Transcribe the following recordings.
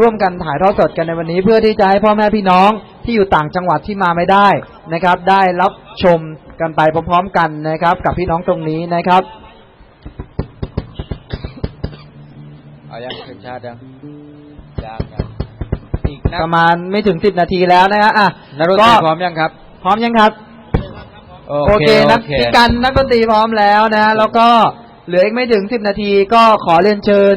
ร่วมกันถ่ายทอดสดกันในวันนี้ เพื่อที่จะให้พ่อแม่พี่น้องที่อยู่ต่างจังหวัดที่มาไม่ได้นะครับ ได้รับชมกันไปพร้อมๆกันนะครับ กับพี่น้องตรงนี้นะครับเอายังขึ้นชาติยังยังยังอีกนักประมาณไม่ถึงสิบนาทีแล้วนะฮะอะนักดนตก็รีพร้อมยังครับ พร้อมยังครับ โอเคนักโอเคพี่กันนักดนตรีพร้อมแล้วนะ แล้วก็เหลืออีกไม่ถึงสิบนาทีก็ขอเรียนเชิญ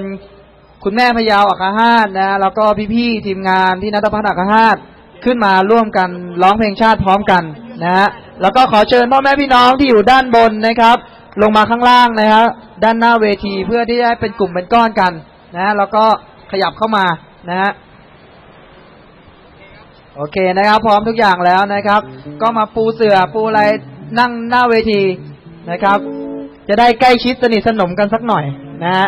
คุณแม่พยาวอัครหาสนะ แล้วก็พี่ๆทีมงานที่นัทพัฒน์อัครหาสขึ้นมาร่วมกันร้องเพลงชาติพร้อมกันนะฮะแล้วก็ขอเชิญพ่อแม่พี่น้องที่อยู่ด้านบนนะครับ ลงมาข้างล่างนะครับด้านหน้าเวทีเพื่อที่จะเป็นกลุ่มเป็นก้อนกันนะแล้วก็ขยับเข้ามานะฮะโอเคนะครับ พร้อมทุกอย่างแล้วนะครับ ก็มาปูเสื่อปูอะไรนั่งหน้าเวทีนะครับ จะได้ใกล้ชิดสนิทสนมกันสักหน่อยนะฮะ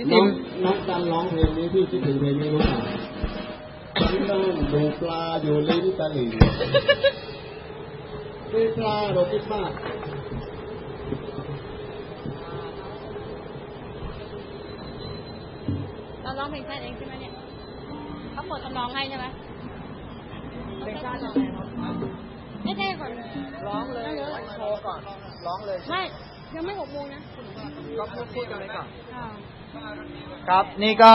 พี่ติน้อมงน้องกันร้องเพลงนี้พี่คิดถึงเพลงนี้รู้เปล่าที่นั่งดูปลาอยู่ลิ้นตะหลิ่งมีปลาเราคิดมากเราร้องเพลงชาติเองใช่ไหมเนี่ยเขาเปิดทำนองให้ใช่ไหมเพลงชาติร้องไงครับไม่ใช่ก่อนร้องเลยโชว์ก่อน ร้องเลย ไม่ ยังไม่หกโมงนะก็พูดพูดกันเลยก่อนอ่า ครับนี่ก็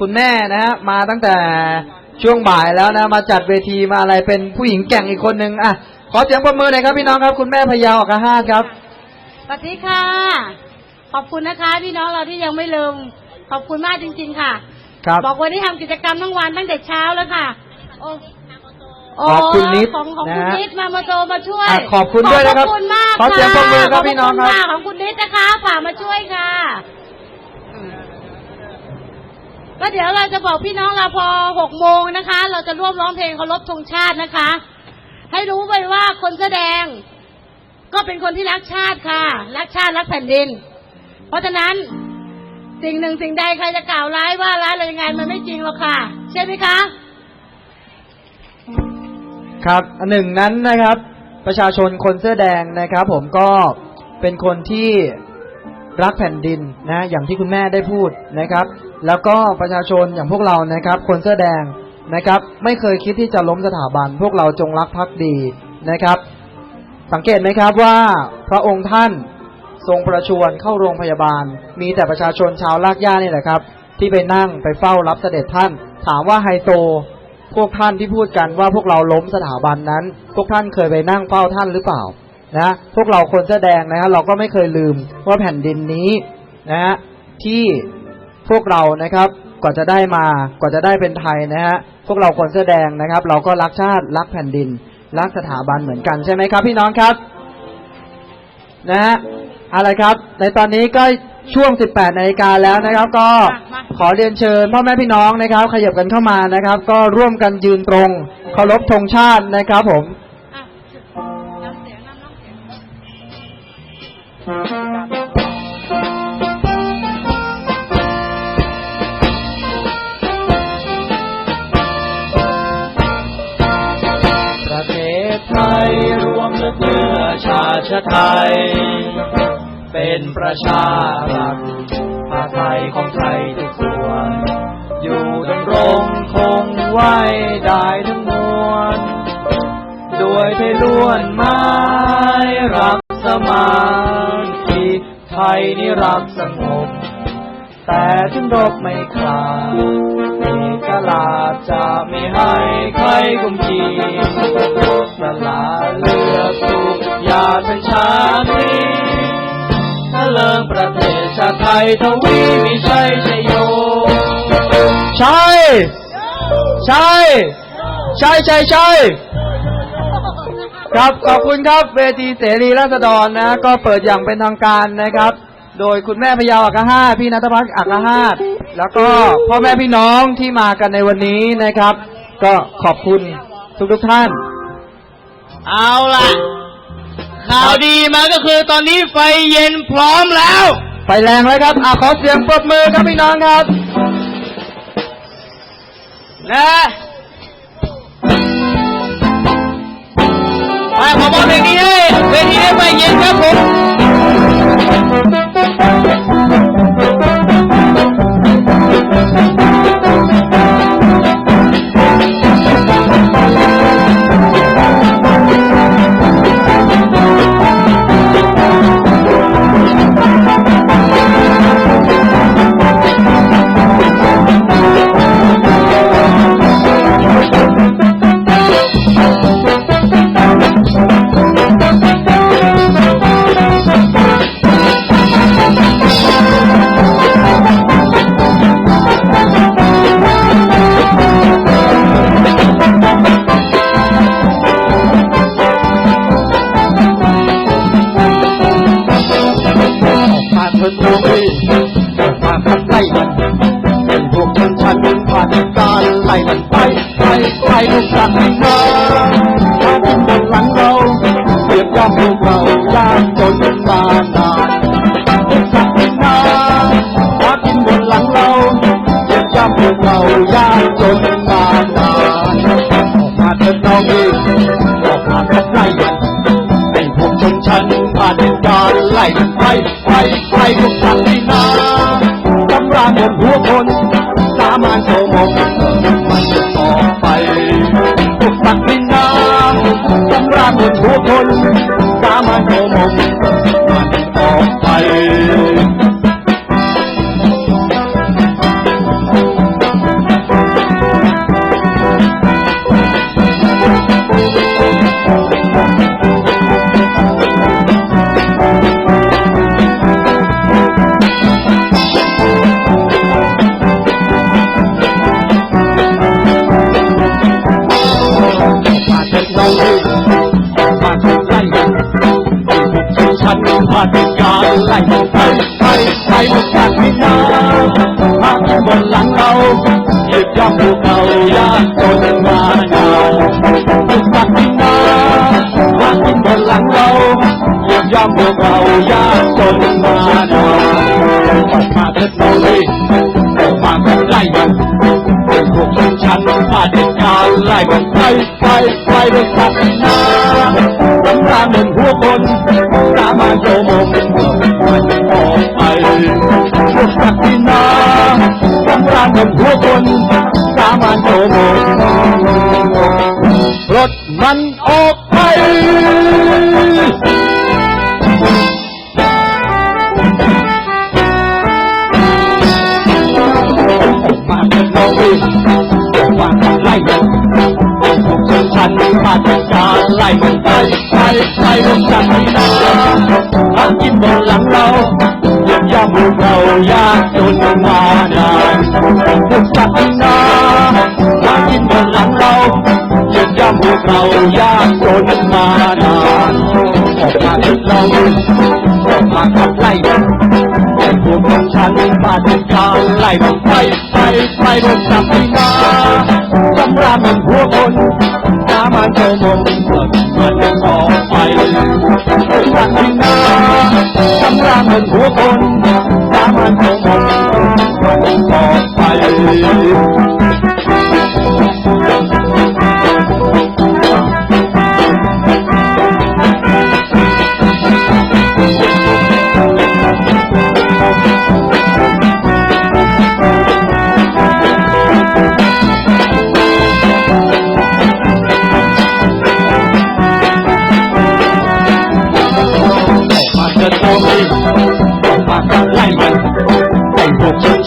คุณแม่นะฮะมาตั้งแต่ช่วงบ่ายแล้วนะ มาจัดเวทีมาอะไรเป็นผู้หญิงแกร่งอีกคนนึงอะขอเสียงปรบมือหน่อยครับพี่น้องครับ คุณแม่พะเยาวอัครห้าครับ สวัสดีค่ะ ขอบคุณนะคะพี่น้องเราที่ยังไม่ลืมขอบคุณมากจริง ๆ ค่ะ ครับ บอกวันนี้ทำกิจกรรมทั้งวันตั้งแต่เช้าแล้วค่ะโอ้ขอบคุณนิดของของนะคุณฮะนิดมามาโจมาช่วยอะขอบคุณด้วยนะครับขอบคุณมากขอเสียงปรบมือครับะพี่น้องครับขณมากของคุณนิดนะคะฝากมาช่วยค่ะ ก็เดี๋ยวเราจะบอกพี่น้องเราพอหกโมงนะคะ เราจะร่วมร้องเพลงเคารพธงชาตินะคะ ให้รู้ไปว่าคนแสอแดง ก็เป็นคนที่รักชาติค่ะ รักชาติรักแผ่นดิน เพราะฉะนั้นสิ่งหนึ่งสิ่งใดใครจะกล่าวร้ายว่าร้ายอะไรยังไงมันไม่จริงหรอกค่ะ ใช่ไหมคะ ครับอันหนึ่งนั้นนะครับ ประชาชนคนเสื้อแดงนะครับ ผมก็เป็นคนที่รักแผ่นดินนะ อย่างที่คุณแม่ได้พูดนะครับ แล้วก็ประชาชนอย่างพวกเรานะครับ คนเสื้อแดงนะครับ ไม่เคยคิดที่จะล้มสถาบัน พวกเราจงรักภักดีนะครับ สังเกตไหมครับว่าพระองค์ท่านทรงประชวรเข้าโรงพยาบาล มีแต่ประชาชนชาวลากย่านี่แหละครับ ที่ไปนั่งไปเฝ้ารับเสด็จท่าน ถามว่าไฮโซพวกท่านที่พูดกันว่าพวกเราล้มสถาบันนั้น พวกท่านเคยไปนั่งเฝ้าท่านหรือเปล่านะพวกเราคนแสอแดงนะฮะเราก็ไม่เคยลืมว่าแผ่นดินนี้นะฮะที่ พวกเรานะครับกว่าจะได้มากว่าจะได้เป็นไทยนะฮะพวกเราคนเสื้อแดงนะครับ เราก็รักชาติรักแผ่นดิน รักสถาบันเหมือนกันใช่ไหมครับ พี่น้องครับนะฮะอะไรครับ ในตอนนี้ก็ช่วง 18นาฬิกาแล้วนะครับ ก็ขอเรียนเชิญพ่อแม่พี่น้องนะครับ ขยับกันเข้ามานะครับ ก็ร่วมกันยืนตรงเคารพธงชาตินะครับผม ไทย เป็นประชารัฐภาไทยของไทยทุกส่วน อยู่ดำรงคงไว้ได้ทั้งมวลด้วยไทยล้วนไม้รักสมานที่ไทยนี่รักสงบ แต่ถึงรบไม่ขาดเกลาชจะไม่ให้ใครกุมขีสละเลือสุกอยา เป็นชาติถ้าเลิงประเทศชาติไทยทวีมีชัยชโยใช่ใช่ใช่ใช่ใช่ครับขอบคุณครับเวทีเสรีราษฎรนะ ก็เปิดอย่างเป็นทางการนะครับ โดยคุณแม่พยาวอักฮาตพี่นัทพัฒน์อักฮาตแล้วก็พ่อแม่พี่น้องที่มากันในวันนี้นะครับ ก็ขอบคุณทุกทุกๆท่าน เอาล่ะ ข่าวดีมาก็คือตอนนี้ไฟเย็นพร้อมแล้ว ไฟแรงเลยครับอะขอเสียงปรบมือครับพี่น้องครับ นะไปขอมอบเพลงนี้ให้เพลงนี้ให้ไฟเย็นครับผมานการไล่มันไปไปไปลูกสัตว์ให้มามากินบนหลังเราเสียบย่ำพวกเรายากจนมานานลูกกันมามากินบนหลังเราเสียบย่ำพวกเรายากจนมานานออกมาเถิดน้องเอ้ยออกมาขับไล่มันเป็นพวกชนชั้นผ่านการไล่มันไปไปไปพวกสัตว์ในนา ยียบย่ำพวกเรายากจนมานานออกมาเถิดน้องเอ้ยออกมาขับไล่มันเป็นพวกชนชั้นผ่าเหตุการไล่มันไปไปไปโดยสัตว์นาตำราเหมือนหัวคนสามารถโจมงมันออกไปพวกสัตว์นาตำราเหมือนหัวคนสามารถโจมาจัดการไล่มันไปไปไปลงจากที่นาหากินบนหลังเราเหยียบย่ำพวกเรายากจนมานานพวกสัตว์ที่นาหากินบนหลังเราเหยียบย่ำพวกเรายากจนมานานออกมาเป็นน้องออกมาขับไล่มันแต่พวกของฉันมาดจัดการไล่มันไปไปไปโดนจับที่นาตำรามันหัวคน สามันโจมมันจะออกไปสักที่นาสำรามันหัวคนสามันโจมมันจะออกไป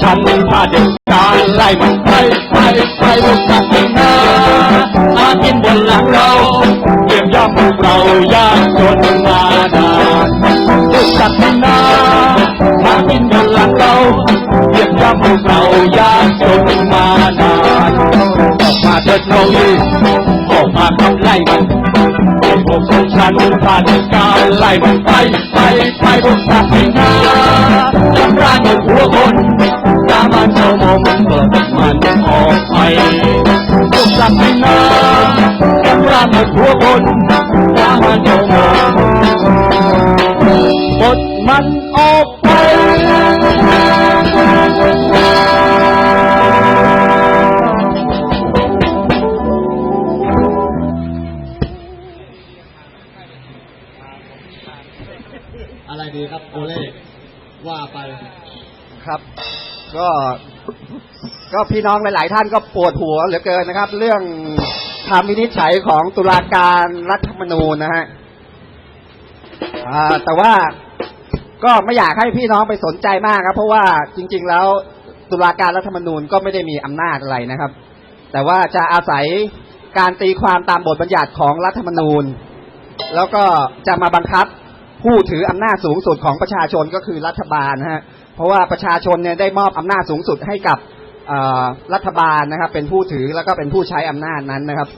วกชนชั้นมาเด็กการไล่มันไปไปไปพวกสัตว์นามากินบนหลังเราเก็บย่ำพวกเรายากจนมานานพวกสัตว์นามากินบนหลังเราเก็บย่ำพวกเรายากจนมานานออกมาเถิดน้องนี่ออกมาขับไล่มันไอ้พวกชนชั้นนผ่านการไล่มันไปไปไปพวกสัตว์นาทำร้ายหมดหัวคนามันเจ้ามองมันเปิดมันออกไปพวกสัตว์ไม่นาทำร้ายหมดหัวคนตามันเจ้ามองบดมันออกไปอะไรดีครับโอเล่ว่าไปครับ ก็ ก็พี่น้องหลาย ๆ ท่านก็ปวดหัวเหลือเกินนะครับ เรื่องคำวินิจฉัยของตุลาการรัฐธรรมนูญนะฮะแต่ว่าก็ไม่อยากให้พี่น้องไปสนใจมากครับ เพราะว่าจริง ๆ แล้วตุลาการรัฐธรรมนูญก็ไม่ได้มีอำนาจอะไรนะครับ แต่ว่าจะอาศัยการตีความตามบทบัญญัติของรัฐธรรมนูญ แล้วก็จะมาบังคับผู้ถืออำนาจสูงสุดของประชาชนก็คือรัฐบาลนะฮะ เพราะว่าประชาชนเนี่ยได้มอบอำนาจสูงสุดให้กับรัฐบาลนะครับ เป็นผู้ถือแล้วก็เป็นผู้ใช้อำนาจนั้นนะครับ